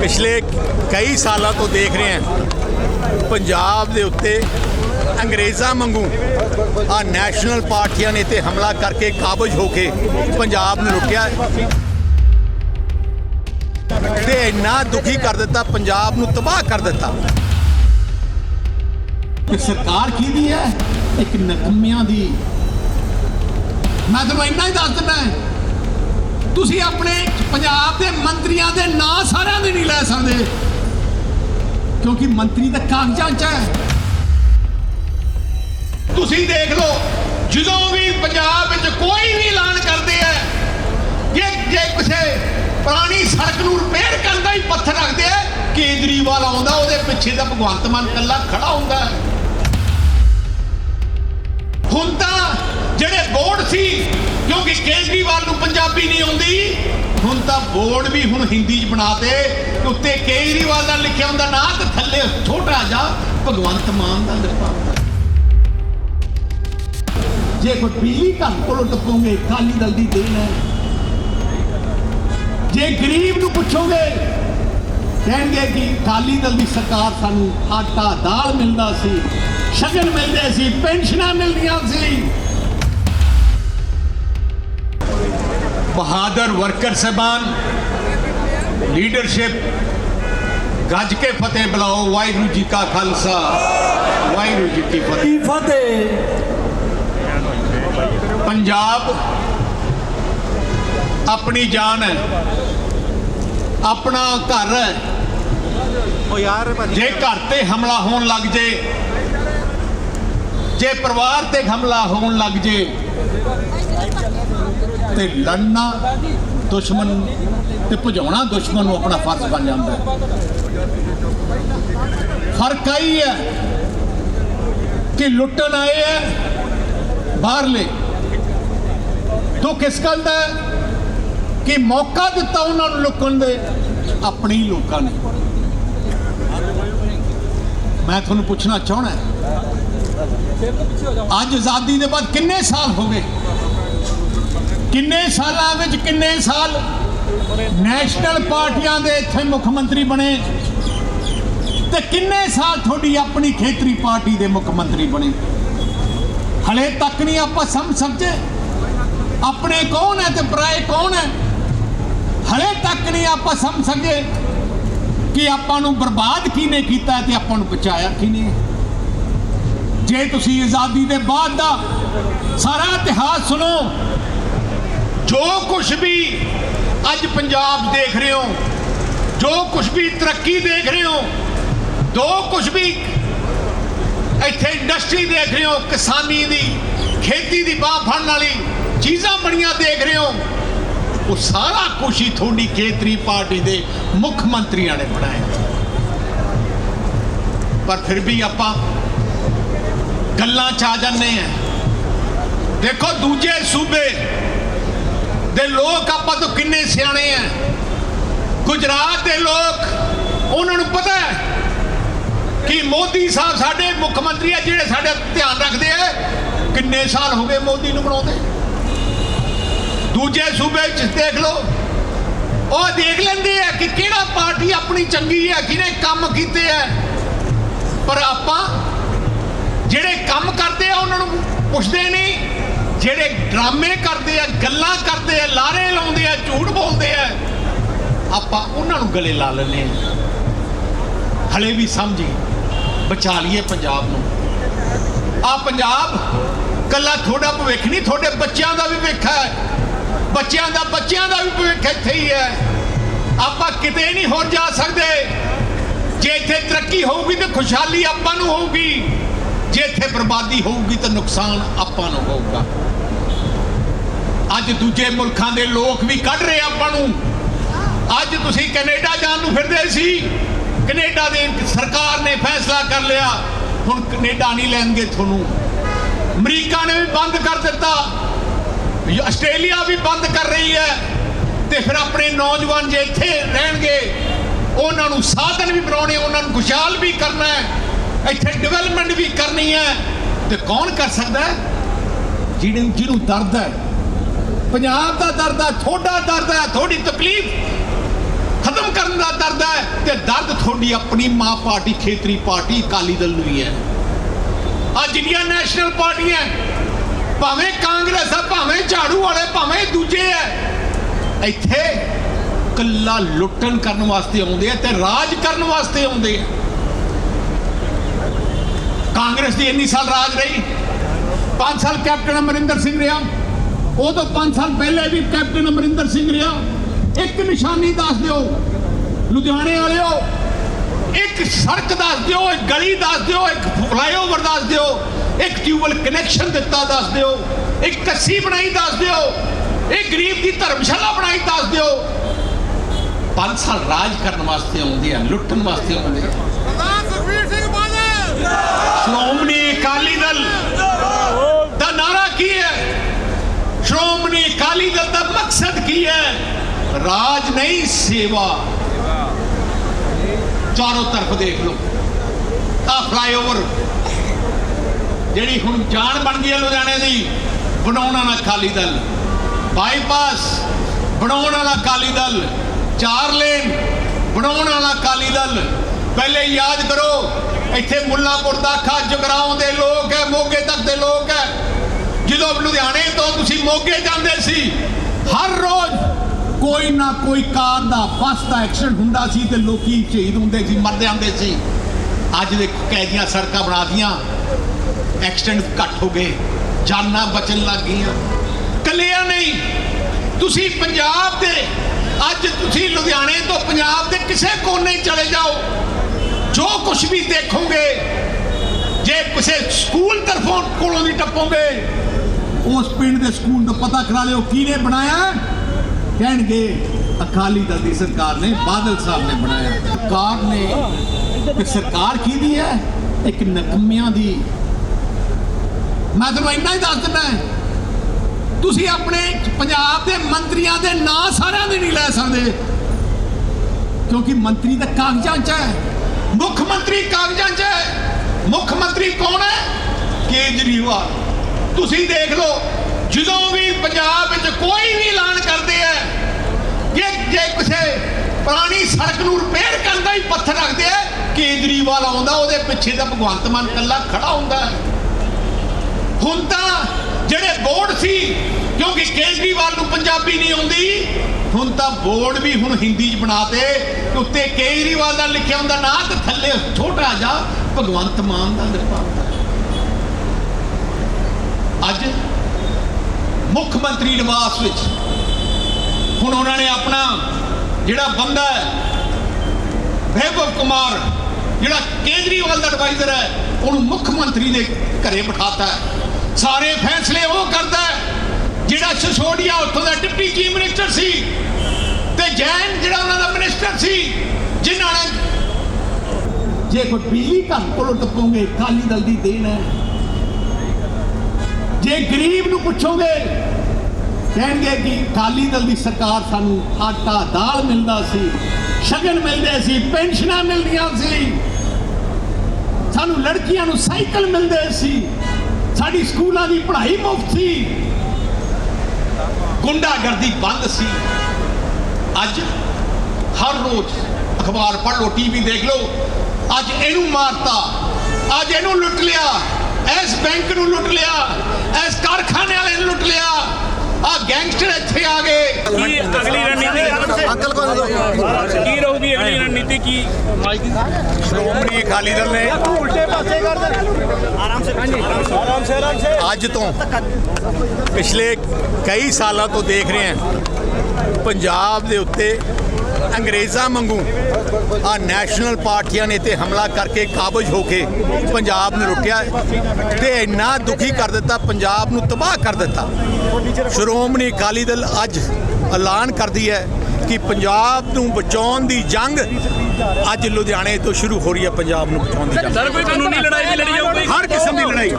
ਪਿਛਲੇ ਕਈ ਸਾਲਾਂ ਤੋਂ ਦੇਖ ਰਹੇ ਹਾਂ, ਪੰਜਾਬ ਦੇ ਉੱਤੇ ਅੰਗਰੇਜ਼ਾਂ ਵਾਂਗੂ ਆ ਨੈਸ਼ਨਲ ਪਾਰਟੀਆਂ ਨੇ ਤੇ ਹਮਲਾ ਕਰਕੇ ਕਾਬਜ ਹੋ ਕੇ ਪੰਜਾਬ ਨੂੰ ਲੁੱਟਿਆ। ਤੇ ਇੰਨਾ ਦੁਖੀ ਕਰ ਦਿੱਤਾ, ਪੰਜਾਬ ਨੂੰ ਤਬਾਹ ਕਰ ਦਿੱਤਾ। ਕਿ ਸਰਕਾਰ ਕਿਹਦੀ ਹੈ? ਇੱਕ ਨਕਮਿਆਂ ਦੀ। ਮੈਂ ਤੁਹਾਨੂੰ ਇੰਨਾ ਹੀ ਦੱਸ ਦਿੰਦਾ ਤੁਸੀਂ ਆਪਣੇ ਪੰਜਾਬ ਦੇ ਮੰਤਰੀਆਂ ਦੇ ਨਾਂ ਸਾਰਿਆਂ ਦੇ ਨਹੀਂ ਲੈ ਸਕਦੇ। ਕਿਉਂਕਿ ਮੰਤਰੀ ਤਾਂ ਕਾਗਜ਼ਾਂ 'ਚ ਹੈ। ਤੁਸੀਂ ਦੇਖ ਲਓ, ਜਦੋਂ ਵੀ ਪੰਜਾਬ ਵਿੱਚ ਕੋਈ ਵੀ ਐਲਾਨ ਕਰਦੇ ਆ, ਜੇ ਜੇ ਕਿਸੇ ਪੁਰਾਣੀ ਸੜਕ ਨੂੰ ਰਿਪੇਅਰ ਕਰਨ ਦਾ ਹੀ ਪੱਥਰ ਰੱਖਦੇ ਆ, ਕੇਜਰੀਵਾਲ ਆਉਂਦਾ, ਉਹਦੇ ਪਿੱਛੇ ਦਾ ਭਗਵੰਤ ਮਾਨ ਕੱਲਾ ਖੜਾ ਹੁੰਦਾ ਹੈ। ਹੁਣ ਤਾਂ ਜਿਹੜੇ ਬੋਰਡ ਸੀ ਕਿਉਂਕਿ ਕੇਜਰੀਵਾਲ ਨੂੰ ਪੰਜਾਬੀ ਨਹੀਂ ਆਉਂਦੀ, ਹੁਣ ਤਾਂ ਬੋਰਡ ਵੀ ਹੁਣ ਹਿੰਦੀ 'ਚ ਬਣਾਤੇ, ਉੱਤੇ ਕੇਜਰੀਵਾਲ ਦਾ ਲਿਖਿਆ ਹੁੰਦਾ ਨਾ, ਤੇ ਥੱਲੇ ਛੋਟਾ ਜਿਹਾ ਭਗਵੰਤ ਮਾਨ ਦਾ ਲਿਖਿਆ ਜੇ ਕੋਈ ਬਿਜਲੀ ਘਰ ਕੋਲੋਂ ਟੱਪੋਗੇ ਕਾਲੀ ਦਲ ਦੀ ਦੇਣ ਹੈ। ਜੇ ਗਰੀਬ ਨੂੰ ਪੁੱਛੋਗੇ, ਕਹਿਣਗੇ ਕਿ ਕਾਲੀ ਦਲ ਦੀ ਸਰਕਾਰ ਸਾਨੂੰ ਆਟਾ ਦਾਲ ਮਿਲਦਾ ਸੀ, ਸ਼ਗਨ ਮਿਲਦੇ ਸੀ, ਪੈਨਸ਼ਨਾਂ ਮਿਲਦੀਆਂ ਸੀ। ਬਹਾਦਰ ਵਰਕਰ ਸਹਿਬਾਨ ਲੀਡਰਸ਼ਿਪ ਗੱਜ ਕੇ ਫਤਿਹ ਬੁਲਾਓ ਵਾਹਿਗੁਰੂ ਜੀ ਕਾ ਖਾਲਸਾ ਵਾਹਿਗੁਰੂ ਜੀ ਕੀ ਫਤਿਹ। ਕੀ ਫਤਿਹ? ਪੰਜਾਬ ਆਪਣੀ ਜਾਨ ਹੈ ਆਪਣਾ ਘਰ ਹੈ। ਉਹ ਯਾਰ ਜੇ ਘਰ ਤੇ ਹਮਲਾ ਹੋਣ ਲੱਗ ਜੇ ਜੇ ਪਰਿਵਾਰ ਤੇ ਹਮਲਾ ਹੋਣ ਲੱਗ ਜੇ ਤੇ ਲੜਨਾ ਦੁਸ਼ਮਣ ਤੇ ਭਜਾਉਣਾ ਦੁਸ਼ਮਣ ਨੂੰ ਆਪਣਾ ਫਰਜ਼ ਬਣ ਜਾਂਦਾ ਹੈ। ਫ਼ਰਕ ਆਈ ਹੈ ਕਿ ਲੁੱਟਣ ਆਏ ਹੈ ਬਾਹਰਲੇ। ਤੋਂ ਕਿਸ ਗੱਲ ਦਾ ਕਿ ਮੌਕਾ ਦਿੱਤਾ ਉਹਨਾਂ ਨੂੰ ਲੁਕਣ ਦੇ, ਆਪਣੇ ਲੋਕਾਂ ਨੇ। ਮੈਂ ਤੁਹਾਨੂੰ ਪੁੱਛਣਾ ਚਾਹਣਾ ਅੱਜ ਆਜ਼ਾਦੀ ਦੇ ਬਾਅਦ ਕਿੰਨੇ ਸਾਲ ਹੋ ਗਏ? ਕਿੰਨੇ ਸਾਲਾਂ ਵਿੱਚ ਕਿੰਨੇ ਸਾਲ ਨੈਸ਼ਨਲ ਪਾਰਟੀਆਂ ਦੇ ਇੱਥੇ ਮੁੱਖ ਮੰਤਰੀ ਬਣੇ ਤੇ ਕਿੰਨੇ ਸਾਲ ਤੁਹਾਡੀ ਆਪਣੀ ਖੇਤਰੀ ਪਾਰਟੀ ਦੇ ਮੁੱਖ ਮੰਤਰੀ ਬਣੇ? ਹਲੇ ਤੱਕ ਨਹੀਂ ਆਪਾਂ ਸਮਝ। ਸਕਦੇ ਆਪਣੇ ਕੌਣ ਹੈ ਤੇ ਪਰਾਏ ਕੌਣ ਹੈ? ਹਲੇ ਤੱਕ ਨਹੀਂ ਆਪਾਂ ਸਮਝ ਸਕੇ ਕਿ ਆਪਾਂ ਨੂੰ ਬਰਬਾਦ ਕਿਹਨੇ ਕੀਤਾ ਤੇ ਆਪਾਂ ਨੂੰ ਬਚਾਇਆ ਕਿਹਨੇ? ਜੇ ਤੁਸੀਂ ਆਜ਼ਾਦੀ ਦੇ ਬਾਅਦ ਦਾ ਸਾਰਾ ਇਤਿਹਾਸ ਸੁਣੋ ਜੋ ਕੁਝ ਵੀ ਅੱਜ ਪੰਜਾਬ ਦੇਖ ਰਹੇ ਹੋ, ਜੋ ਕੁਝ ਵੀ ਤਰੱਕੀ ਦੇਖ ਰਹੇ ਹੋ ਜੋ ਕੁਝ ਵੀ ਇੱਥੇ ਇੰਡਸਟਰੀ ਦੇਖ ਰਹੇ ਹੋ, ਕਿਸਾਨੀ ਦੀ, ਖੇਤੀ ਦੀ ਬਾਹ ਫੜਨ ਵਾਲੀ ਚੀਜ਼ਾਂ ਬਣੀਆਂ ਦੇਖ ਰਹੇ ਹੋ, ਉਹ ਸਾਰਾ ਕੁਝ ਹੀ ਤੁਹਾਡੀ ਖੇਤਰੀ ਪਾਰਟੀ ਦੇ ਮੁੱਖ ਮੰਤਰੀਆਂ ਨੇ ਬਣਾਇਆ। ਪਰ ਫਿਰ ਵੀ ਆਪਾਂ ਗੱਲਾਂ ਚ ਆ ਜਾਂਦੇ ਆ ਦੇਖੋ ਦੂਜੇ ਸੂਬੇ ਦੇ ਲੋਕ ਆਪਾਂ ਤੋਂ ਕਿੰਨੇ ਸਿਆਣੇ ਆ? ਗੁਜਰਾਤ ਦੇ ਲੋਕ, ਉਹਨਾਂ ਨੂੰ ਪਤਾ ਹੈ ਕਿ ਮੋਦੀ ਸਾਹਿਬ ਸਾਡੇ ਮੁੱਖ ਮੰਤਰੀ ਆ, ਜਿਹੜੇ ਸਾਡੇ ਧਿਆਨ ਰੱਖਦੇ ਆ, ਕਿੰਨੇ ਸਾਲ ਹੋ ਗਏ ਮੋਦੀ ਨੂੰ ਬਣਾਉਂਦੇ? ਦੂਜੇ ਸੂਬੇ ਚ ਦੇਖ ਲਓ, ਉਹ ਦੇਖ ਲੈਂਦੇ ਆ ਕਿ ਕਿਹੜਾ ਪਾਰਟੀ ਆਪਣੀ ਚੰਗੀ ਹੈ ਕਿਹਨੇ ਕੰਮ ਕੀਤੇ ਆ। ਪਰ ਆਪਾਂ ਜਿਹੜੇ ਕੰਮ ਕਰਦੇ ਆ, ਉਹਨਾਂ ਨੂੰ ਪੁੱਛਦੇ ਨਹੀਂ। ਜਿਹੜੇ ਡਰਾਮੇ ਕਰਦੇ ਆ, ਗੱਲਾਂ ਕਰਦੇ ਆ, ਲਾਰੇ ਲਾਉਂਦੇ ਆ, ਝੂਠ ਬੋਲਦੇ ਆ, ਆਪਾਂ ਉਹਨਾਂ ਨੂੰ ਗਲੇ ਲਾ ਲੈਂਦੇ ਆ। ਹਲੇ ਵੀ ਸਮਝੀ, ਬਚਾ ਲਈਏ ਪੰਜਾਬ ਨੂੰ। ਆ ਪੰਜਾਬ, ਕੱਲਾ ਤੁਹਾਡਾ ਭਵਿੱਖ ਨਹੀਂ, ਤੁਹਾਡੇ ਬੱਚਿਆਂ ਦਾ ਵੀ ਭਵਿੱਖ ਹੈ। ਬੱਚਿਆਂ ਦਾ ਬੱਚਿਆਂ ਦਾ ਵੀ ਭਵਿੱਖ ਇੱਥੇ ਹੀ ਹੈ। ਆਪਾਂ ਕਿਤੇ ਨਹੀਂ ਹੋਰ ਜਾ ਸਕਦੇ। ਜੇ ਇੱਥੇ ਤਰੱਕੀ ਹੋਊਗੀ ਤੇ ਖੁਸ਼ਹਾਲੀ ਆਪਾਂ ਨੂੰ ਹੋਊਗੀ। ਜੇ ਇੱਥੇ ਬਰਬਾਦੀ ਹੋਊਗੀ ਤਾਂ ਨੁਕਸਾਨ ਆਪਾਂ ਨੂੰ ਹੋਊਗਾ। ਅੱਜ ਦੂਜੇ ਮੁਲਕਾਂ ਦੇ ਲੋਕ ਵੀ ਕੱਢ ਰਹੇ ਆਪਾਂ ਨੂੰ। ਅੱਜ ਤੁਸੀਂ ਕੈਨੇਡਾ ਜਾਣ ਨੂੰ ਫਿਰਦੇ ਸੀ। ਕੈਨੇਡਾ ਦੇ ਸਰਕਾਰ ਨੇ ਫੈਸਲਾ ਕਰ ਲਿਆ। ਹੁਣ ਕੈਨੇਡਾ ਨਹੀਂ ਲੈਣਗੇ ਤੁਹਾਨੂੰ। ਅਮਰੀਕਾ ਨੇ ਵੀ ਬੰਦ ਕਰ ਦਿੱਤਾ। ਆਸਟ੍ਰੇਲੀਆ ਵੀ ਬੰਦ ਕਰ ਰਹੀ ਹੈ। ਤੇ ਫਿਰ ਆਪਣੇ ਨੌਜਵਾਨ ਜੇ ਇੱਥੇ ਰਹਿਣਗੇ, ਉਹਨਾਂ ਨੂੰ ਸਾਧਨ ਵੀ ਬਣਾਉਣੇ, ਉਹਨਾਂ ਨੂੰ ਖੁਸ਼ਹਾਲ ਵੀ ਕਰਨਾ ਹੈ। ਇੱਥੇ ਡਿਵੈਲਪਮੈਂਟ ਵੀ ਕਰਨੀ ਹੈ। ਤੇ ਕੌਣ ਕਰ ਸਕਦਾ ਹੈ? ਜਿਹਨੂੰ ਜਿਹਨੂੰ ਦਰਦ ਹੈ। ਪੰਜਾਬ ਦਾ ਦਰਦ ਹੈ, ਤੁਹਾਡਾ ਦਰਦ ਹੈ, ਤੁਹਾਡੀ ਤਕਲੀਫ ਖਤਮ ਕਰਨ ਦਾ ਦਰਦ ਹੈ ਤੇ ਦਰਦ ਤੁਹਾਡੀ ਆਪਣੀ ਮਾਂ ਪਾਰਟੀ, ਖੇਤਰੀ ਪਾਰਟੀ, ਅਕਾਲੀ ਦਲ ਨੂੰ ਹੀ ਹੈ। ਆ ਜਿਹੜੀਆਂ ਨੈਸ਼ਨਲ ਪਾਰਟੀਆਂ ਭਾਵੇਂ ਕਾਂਗਰਸ ਆ ਭਾਵੇਂ ਝਾੜੂ ਵਾਲੇ, ਭਾਵੇਂ ਦੂਜੇ ਆ ਇੱਥੇ ਕੱਲਾ ਲੁੱਟਣ ਕਰਨ ਵਾਸਤੇ ਆਉਂਦੇ ਆ ਤੇ ਰਾਜ ਕਰਨ ਵਾਸਤੇ ਆਉਂਦੇ ਆ। ਕਾਂਗਰਸ ਦੀ ਇੰਨੀ ਸਾਲ ਰਾਜ ਰਹੀ 5 ਸਾਲ ਕੈਪਟਨ ਅਮਰਿੰਦਰ ਸਿੰਘ ਰਿਹਾ। ਉਹ ਤੋਂ 5 ਸਾਲ ਪਹਿਲੇ ਵੀ ਕੈਪਟਨ ਅਮਰਿੰਦਰ ਸਿੰਘ ਰਿਹਾ। ਇੱਕ ਨਿਸ਼ਾਨੀ ਦੱਸ ਦਿਓ ਲੁਧਿਆਣੇ ਵਾਲਿਓ। ਇੱਕ ਸੜਕ ਦੱਸ ਦਿਓ ਇੱਕ ਗਲੀ ਦੱਸ ਦਿਓ ਇੱਕ ਫਲਾਈਓਵਰ ਦੱਸ ਦਿਓ ਇੱਕ ਟਿਊਬਲ ਕਨੈਕਸ਼ਨ ਦਿੱਤਾ ਦੱਸ ਦਿਓ ਇੱਕ ਕੱਸੀ ਬਣਾਈ ਦੱਸ ਦਿਓ ਇੱਕ ਗਰੀਬ ਦੀ ਧਰਮਸ਼ਾਲਾ ਬਣਾਈ ਦੱਸ ਦਿਓ। 5 ਸਾਲ ਰਾਜ ਕਰਨ ਵਾਸਤੇ ਆਉਂਦੇ ਆ ਲੁੱਟਣ ਵਾਸਤੇ ਆਉਂਦੇ ਆ। ਸ਼੍ਰੋਮਣੀ ਅਕਾਲੀ ਦਲ ਦਾ ਨਾਰਾ ਕੀ ਹੈ? ਸ਼੍ਰੋਮਣੀ ਅਕਾਲੀ ਦਲ ਦਾ ਮਕਸਦ ਕੀ ਹੈ? ਰਾਜ ਨਹੀਂ, ਸੇਵਾ। ਚਾਰੋਂ ਤਰਫ ਦੇਖ ਲਓ। ਆ ਫਲਾਈਓਵਰ, ਜਿਹੜੀ ਹੁਣ ਜਾਨ ਬਣ ਗਈ ਹੈ ਲੁਧਿਆਣੇ ਦੀ, ਬਣਾਉਣ ਵਾਲਾ ਅਕਾਲੀ ਦਲ। ਬਾਈਪਾਸ, ਬਣਾਉਣ ਵਾਲਾ ਅਕਾਲੀ ਦਲ। ਚਾਰ ਲੇਨ, ਬਣਾਉਣ ਵਾਲਾ ਅਕਾਲੀ ਦਲ। ਪਹਿਲੇ ਯਾਦ ਕਰੋ, ਇੱਥੇ ਮੁੱਲਾਪੁਰ ਦਾ ਖਾ ਜਗਰਾਉਂ ਦੇ ਲੋਕ ਹੈ, ਮੋਗੇ ਤੱਕ ਦੇ ਲੋਕ ਹੈ। ਜਦੋਂ ਲੁਧਿਆਣੇ ਤੋਂ ਤੁਸੀਂ ਮੋਗੇ ਜਾਂਦੇ ਸੀ, ਹਰ ਰੋਜ਼ ਕੋਈ ਨਾ ਕੋਈ ਕਾਰ ਦਾ, ਬੱਸ ਦਾ ਐਕਸੀਡੈਂਟ ਹੁੰਦਾ ਸੀ ਤੇ ਲੋਕੀ ਸ਼ਹੀਦ ਹੁੰਦੇ ਸੀ, ਮਰਦੇ ਆਉਂਦੇ ਸੀ। ਅੱਜ ਦੇ ਕੈਦੀਆਂ ਸੜਕਾਂ ਬਣਾ ਦੀਆਂ ਐਕਸੀਡੈਂਟ ਘੱਟ ਹੋ ਗਏ, ਜਾਨਾਂ ਬਚਣ ਲੱਗ ਗਈਆਂ। ਕੱਲਿਆਂ ਨਹੀਂ, ਤੁਸੀਂ ਪੰਜਾਬ ਦੇ, ਅੱਜ ਤੁਸੀਂ ਲੁਧਿਆਣੇ ਤੋਂ ਪੰਜਾਬ ਦੇ ਕਿਸੇ ਕੋਨੇ ਚਲੇ ਜਾਓ। ਜੋ ਕੁਝ ਵੀ ਦੇਖੋਗੇ, ਜੇ ਕਿਸੇ ਸਕੂਲ ਤਰਫੋਂ ਕੋਲੋਂ ਦੀ ਟੱਪੋਗੇ ਉਸ ਪਿੰਡ ਦੇ ਸਕੂਲ ਦਾ ਪਤਾ ਕਰਾ ਲਿਓ ਕਿਹਨੇ ਬਣਾਇਆ। ਕਹਿਣਗੇ, ਅਕਾਲੀ ਦਲ ਦੀ ਸਰਕਾਰ ਨੇ, ਬਾਦਲ ਸਾਹਿਬ ਨੇ ਬਣਾਇਆ। ਸਰਕਾਰ ਨੇ ਤੇ ਸਰਕਾਰ ਕਿਹਦੀ ਹੈ, ਇੱਕ ਨਕਮਿਆਂ ਦੀ। ਮੈਂ ਤੁਹਾਨੂੰ ਇੰਨਾ ਹੀ ਦੱਸ ਦਿੰਦਾ ਤੁਸੀਂ ਆਪਣੇ ਪੰਜਾਬ ਦੇ ਮੰਤਰੀਆਂ ਦੇ ਨਾਂ ਸਾਰਿਆਂ ਦੇ ਨਹੀਂ ਲੈ ਸਕਦੇ। ਕਿਉਂਕਿ ਮੰਤਰੀ ਤਾਂ ਕਾਗਜ਼ਾਂ 'ਚ ਹੈ। ਮੁੱਖ ਮੰਤਰੀ ਕਾਗਜ਼ਾਂ 'ਚ ਹੈ। ਮੁੱਖ ਮੰਤਰੀ ਕੌਣ ਹੈ? ਕੇਜਰੀਵਾਲ। ਤੁਸੀਂ ਦੇਖ ਲਓ, ਜਦੋਂ ਵੀ ਪੰਜਾਬ ਵਿੱਚ ਕੋਈ ਵੀ ਐਲਾਨ ਕਰਦੇ ਆ ਕਿ ਜੇ ਕਿਸੇ ਪੁਰਾਣੀ ਸੜਕ ਨੂੰ ਰਿਪੇਅਰ ਕਰਨ ਦਾ ਹੀ ਪੱਥਰ ਰੱਖਦੇ ਆ, ਕੇਜਰੀਵਾਲ ਆਉਂਦਾ, ਉਹਦੇ ਪਿੱਛੇ ਤਾਂ ਭਗਵੰਤ ਮਾਨ ਕੱਲਾ ਖੜਾ ਹੁੰਦਾ ਹੁਣ ਤਾਂ ਜਿਹੜੇ ਬੋਰਡ ਸੀ, ਕਿਉਂਕਿ ਕੇਜਰੀਵਾਲ ਨੂੰ ਪੰਜਾਬੀ ਨਹੀਂ ਆਉਂਦੀ, ਹੁਣ ਤਾਂ ਬੋਰਡ ਵੀ ਹੁਣ ਹਿੰਦੀ 'ਚ ਬਣਾਤੇ, ਤੇ ਉੱਤੇ ਕੇਜਰੀਵਾਲ ਦਾ ਲਿਖਿਆ ਹੁੰਦਾ, ਨਾਂ ਤੇ ਥੱਲੇ ਛੋਟਾ ਜਿਹਾ ਭਗਵੰਤ ਮਾਨ ਦਾ ਲਿਖਿਆ ਹੁੰਦਾ ਅੱਜ ਮੁੱਖ ਮੰਤਰੀ ਨਿਵਾਸ ਵਿੱਚ ਹੁਣ ਉਹਨਾਂ ਨੇ ਆਪਣਾ ਜਿਹੜਾ ਬੰਦਾ ਹੈ, ਵੈਭਵ ਕੁਮਾਰ, ਜਿਹੜਾ ਕੇਜਰੀਵਾਲ ਦਾ ਐਡਵਾਈਜ਼ਰ ਹੈ, ਉਹਨੂੰ ਮੁੱਖ ਮੰਤਰੀ ਦੇ ਘਰੇ ਬਿਠਾਤਾ ਹੈ। ਸਾਰੇ ਫੈਸਲੇ ਉਹ ਕਰਦਾ ਹੈ, ਜਿਹੜਾ ਸਸੋੜੀਆ ਉੱਥੋਂ ਦਾ ਡਿਪਟੀ ਚੀਫ ਮਿਨਿਸਟਰ ਸੀ ਤੇ ਜੈਨ ਜਿਹੜਾ ਉਹਨਾਂ ਦਾ ਮਿਨਿਸਟਰ ਸੀ, ਜਿਨ੍ਹਾਂ ਨੇ ਜੇ ਕੋਈ ਬਿਜਲੀ ਘਰ ਕੋਲੋਂ ਟੱਪੋਗੇ ਕਾਲੀ ਦਲ ਦੀ ਦੇਣ ਹੈ। ਜੇ ਗਰੀਬ ਨੂੰ ਪੁੱਛੋਗੇ, ਕਹਿਣਗੇ ਕਿ ਕਾਲੀ ਦਲ ਦੀ ਸਰਕਾਰ ਸਾਨੂੰ ਆਟਾ, ਦਾਲ ਮਿਲਦਾ ਸੀ, ਸ਼ਗਨ ਮਿਲਦੇ ਸੀ, ਪੈਨਸ਼ਨਾਂ ਮਿਲਦੀਆਂ ਸੀ। ਸਾਨੂੰ ਲੜਕੀਆਂ ਨੂੰ ਸਾਈਕਲ ਮਿਲਦੇ ਸੀ। ਸਾਡੀ ਸਕੂਲਾਂ ਦੀ ਪੜ੍ਹਾਈ ਮੁਫਤ ਸੀ। ਗੁੰਡਾਗਰਦੀ ਬੰਦ ਸੀ। ਅੱਜ ਹਰ ਰੋਜ਼ ਅਖਬਾਰ ਪੜ੍ਹ ਲਓ ਟੀਵੀ ਦੇਖ ਲਓ। ਅੱਜ ਇਹਨੂੰ ਮਾਰਤਾ, ਅੱਜ ਇਹਨੂੰ ਲੁੱਟ ਲਿਆ। ਇਸ ਬੈਂਕ ਨੂੰ ਲੁੱਟ ਲਿਆ ਇਸ ਕਾਰਖਾਨੇ ਵਾਲੇ ਨੂੰ ਲੁੱਟ ਲਿਆ। ਆ ਗੈਂਗਸਟਰ ਇੱਥੇ ਆ ਗਏ। ਕੀ ਅਗਲੀ ਰਣਨੀਤੀ? ਅੰਕਲ ਕੋਲ ਦੋ। ਕੀ ਰਹੂਗੀ ਅਗਲੀ ਰਣਨੀਤੀ? ਕੀ ਸ਼੍ਰੋਮਣੀ ਅਕਾਲੀ ਦਲ ਨੇ ਉਲਟੇ ਪਾਸੇ ਕਰ ਦੇ। ਆਰਾਮ ਸੇ ਆਰਾਮ ਸੇ ਆਰਾਮ ਸੇ। ਅੱਜ ਤੋਂ ਪਿਛਲੇ ਕਈ ਸਾਲਾਂ ਤੋਂ ਦੇਖ ਰਹੇ ਹਾਂ ਪੰਜਾਬ ਦੇ ਉੱਤੇ ਅੰਗਰੇਜ਼ਾਂ ਵਾਂਗੂ ਆ ਨੈਸ਼ਨਲ ਪਾਰਟੀਆਂ ਨੇ ਤੇ ਹਮਲਾ ਕਰਕੇ ਕਾਬਜ ਹੋ ਕੇ ਪੰਜਾਬ ਨੂੰ ਲੁੱਟਿਆ ਤੇ ਇੰਨਾ ਦੁਖੀ ਕਰ ਦਿੱਤਾ ਪੰਜਾਬ ਨੂੰ ਤਬਾਹ ਕਰ ਦਿੱਤਾ। ਸ਼੍ਰੋਮਣੀ ਅਕਾਲੀ ਦਲ ਅੱਜ ਐਲਾਨ ਕਰਦੀ ਹੈ ਕਿ ਪੰਜਾਬ ਨੂੰ ਬਚਾਉਣ ਦੀ ਜੰਗ ਅੱਜ ਲੁਧਿਆਣੇ ਤੋਂ ਸ਼ੁਰੂ ਹੋ ਰਹੀ ਹੈ ਪੰਜਾਬ ਨੂੰ ਬਚਾਉਣ ਦੀ ਜੰਗ ਸਰ ਕੋਈ ਕਾਨੂੰਨੀ ਲੜਾਈ ਵੀ ਲੜੀ ਜਾਊਗੀ? ਹਰ ਕਿਸਮ ਦੀ ਲੜਾਈ।